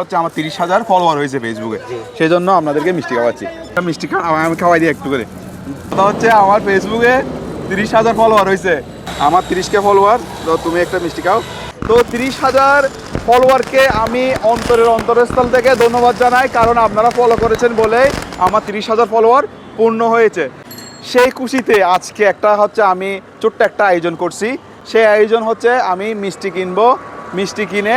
হচ্ছে আমার তিরিশ হাজার ফলোয়ার হয়েছে ফেসবুকে সেই জন্য আপনাদেরকে মিষ্টি খাওয়াচ্ছি। মিষ্টি খা আমায় আমি খাওয়াই দিই একটু করে। কথা হচ্ছে আমার ফেসবুকে তিরিশ হাজার ফলোয়ার হয়েছে। আমার তিরিশকে ফলোয়ার তো তুমি একটা মিষ্টি খাও। তো তিরিশ হাজার ফলোয়ারকে আমি অন্তরের অন্তরস্থল থেকে ধন্যবাদ জানাই কারণ আপনারা ফলো করেছেন বলে আমার তিরিশ হাজার ফলোয়ার পূর্ণ হয়েছে। সেই খুশিতে আজকে একটা হচ্ছে আমি ছোট্ট একটা আয়োজন করছি। সেই আয়োজন হচ্ছে আমি মিষ্টি কিনবো। মিষ্টি কিনে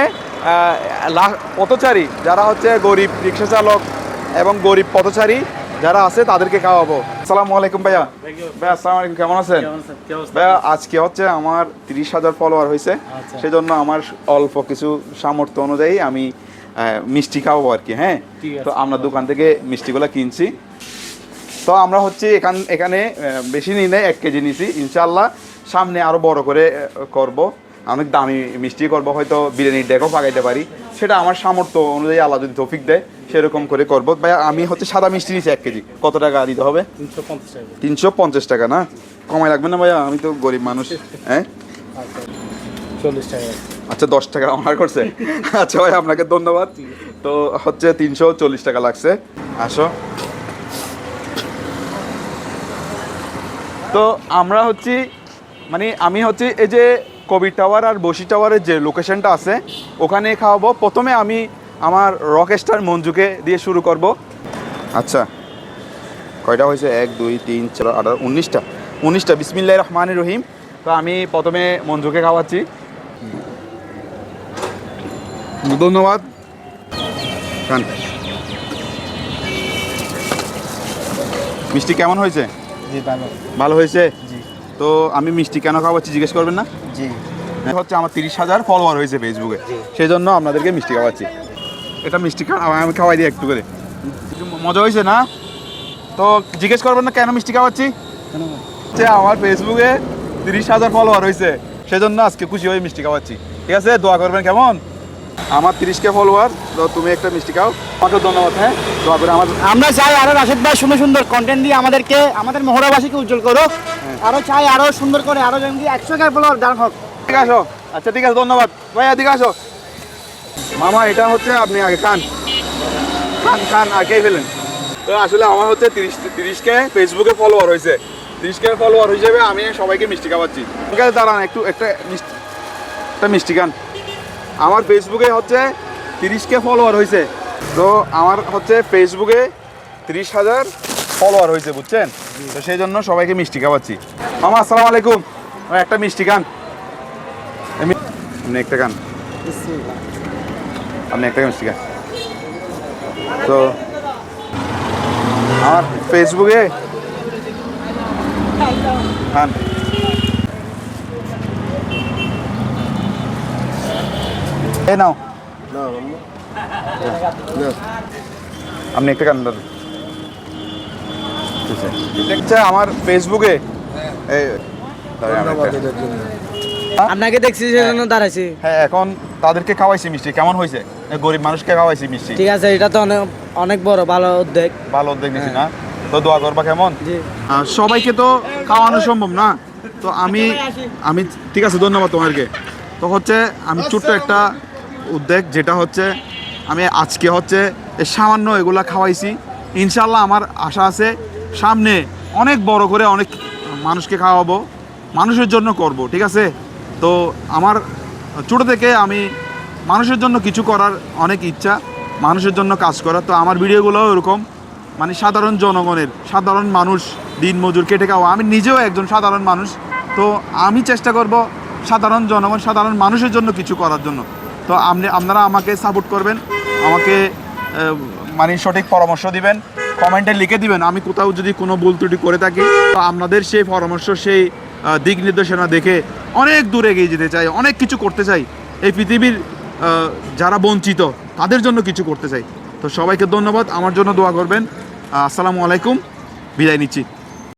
পথচারী যারা হচ্ছে গরিব রিক্সা চালক এবং গরিব পথচারী যারা আছে তাদেরকে খাওয়াবো। আসসালামু আলাইকুম ভাইয়া। ভাইয়া আসসালামু আলাইকুম কেমন আছেন? ভাইয়া আজকে হচ্ছে আমার তিরিশ হাজার ফলোয়ার হয়েছে। আচ্ছা। সেই জন্য আমার অল্প কিছু সামর্থ্য অনুযায়ী আমি মিষ্টি খাওয়াবো আর কি হ্যাঁ? তো আমরা দোকান থেকে মিষ্টিগুলো কিনছি। তো আমরা হচ্ছে এখান এখানে বেশি নিই নাই এক কেজি নিছি। ইনশাল্লাহ সামনে আরও বড় করে করব। অনেক দামি মিষ্টি করব হয়তো বিরিয়ানির ডেকও পাকাইতে পারি। সেটা আমার সামর্থ্য অনুযায়ী আল্লাহ যদি তৌফিক দেয় সেরকম করে করব। ভাই আমি হচ্ছে সাদা মিষ্টি নিছি এক কেজি। কত টাকা দিতে হবে? তিনশো পঞ্চাশ টাকা। না? কমাই লাগবে না ভাইয়া আমি তো গরিব মানুষ। হ্যাঁ? আচ্ছা চল্লিশ টাকা। আচ্ছা দশ টাকা আমার করছে। আচ্ছা ভাই আপনাকে ধন্যবাদ। তো হচ্ছে তিনশো চল্লিশ টাকা লাগছে। আসো। তো আমরা হচ্ছি মানে আমি হচ্ছে এই যে কবি টাওয়ার আর বসি টাওয়ারের যে লোকেশনটা আছে ওখানে খাওয়াবো। প্রথমে আমি আমার রকস্টার মঞ্জুকে দিয়ে শুরু করব। আচ্ছা কয়টা হয়েছে? এক দুই তিন চার আঠারো উনিশটা। উনিশটা। বিসমিল্লাহ রহমান রহিম। তো আমি প্রথমে মঞ্জুকে খাওয়াচ্ছি। ধন্যবাদ। খান। মিষ্টি কেমন হয়েছে? ভালো হয়েছে? তো আমি মিষ্টি কেন খাওয়াচ্ছি জিজ্ঞেস করবেন না? জি। হচ্ছে আমার তিরিশ হাজার ফলোয়ার হয়েছে ফেসবুকে সেই জন্য আপনাদেরকে মিষ্টি খাওয়াচ্ছি। এটা মিষ্টি আমি খাওয়াই দিই একটু করে। মজা হয়েছে না? তো জিজ্ঞেস করবেন না কেন মিষ্টি খাওয়াচ্ছি? হচ্ছে আমার ফেসবুকে তিরিশ হাজার ফলোয়ার হয়েছে। সেজন্য আজকে খুশি হয়ে মিষ্টি খাওয়াচ্ছি। ঠিক আছে? দোয়া করবেন কেমন? আমার তিরিশকে ফলোয়ার তো তুমি একটা মিষ্টি খাও। আমাকে ধন্যবাদ হ্যাঁ? করে আমার আমরা চাই আরও রাশেদ ভাই সুন্দর সুন্দর কন্টেন্ট দিয়ে আমাদেরকে আমাদের মহড়াবাসীকে উজ্জ্বল করো আরও চাই আরও সুন্দর করে আরও যেমন একশো কে ফলোয়ার দান হোক। ঠিক আসো। আচ্ছা ঠিক আছে ধন্যবাদ। ভাই এদিকে আসো। মামা এটা হচ্ছে আপনি আগে খান। খান খান আগেই ফেলেন। তো আসলে আমার হচ্ছে তিরিশ তিরিশকে ফেসবুকে ফলোয়ার হয়েছে। তিরিশকে ফলোয়ার হিসেবে আমি সবাইকে মিষ্টি খাওয়াচ্ছি। ঠিক আছে দাঁড়ান একটু একটা মিষ্টি একটা মিষ্টি খান। আমার ফেসবুকে হচ্ছে তিরিশকে ফলোয়ার হয়েছে তো আমার হচ্ছে ফেসবুকে তিরিশ হাজার ফলোয়ার হয়েছে বুঝছেন? তো সেই জন্য সবাইকে মিষ্টি খাওয়াচ্ছি। মামা, আসসালামু আলাইকুম। একটা মিষ্টি খান। আপনি একটা খান। আপনি একটা মিষ্টি খান। তো আমার ফেসবুকে খান। এ নাও। আপনি একটা কান আচ্ছা আমার ফেসবুকে? এই দাঁড়ান, আমি একটা- আপনাকে দেখছি সেজন্য দাঁড়াইছি। হ্যাঁ এখন তাদেরকে খাওয়াইছি মিষ্টি। কেমন হয়েছে? এই গরিব মানুষকে খাওয়াইছি মিষ্টি। ঠিক আছে এটা তো অনেক অনেক বড় ভালো উদ্যোগ। ভালো উদ্যোগ নিছি না? তো দোয়া করবা কেমন? জি। সবাইকে তো খাওয়ানো সম্ভব না? তো আমি আমি ঠিক আছে ধন্যবাদ তোমাদেরকে। তো হচ্ছে আমি ছোট্ট একটা উদ্যোগ যেটা হচ্ছে আমি আজকে হচ্ছে সামান্য এগুলা খাওয়াইছি। ইনশাল্লাহ আমার আশা আছে সামনে অনেক বড় করে অনেক মানুষকে খাওয়াবো, মানুষের জন্য করব, ঠিক আছে? তো আমার ছোটো থেকে আমি মানুষের জন্য কিছু করার অনেক ইচ্ছা, মানুষের জন্য কাজ করার। তো আমার ভিডিওগুলোও এরকম মানে সাধারণ জনগণের, সাধারণ মানুষ দিন মজুর কেটে খাওয়া। আমি নিজেও একজন সাধারণ মানুষ, তো আমি চেষ্টা করব সাধারণ জনগণ, সাধারণ মানুষের জন্য কিছু করার জন্য। তো আপনি আপনারা আমাকে সাপোর্ট করবেন, আমাকে মানে সঠিক পরামর্শ দিবেন কমেন্টে লিখে দিবেন। আমি কোথাও যদি কোনো ভুল ত্রুটি করে থাকি, তো আপনাদের সেই পরামর্শ, সেই দিক নির্দেশনা দেখে অনেক দূরে এগিয়ে যেতে চাই, অনেক কিছু করতে চাই। এই পৃথিবীর যারা বঞ্চিত, তাদের জন্য কিছু করতে চাই। তো সবাইকে ধন্যবাদ, আমার জন্য দোয়া করবেন। আসসালামু আলাইকুম, বিদায় নিচ্ছি।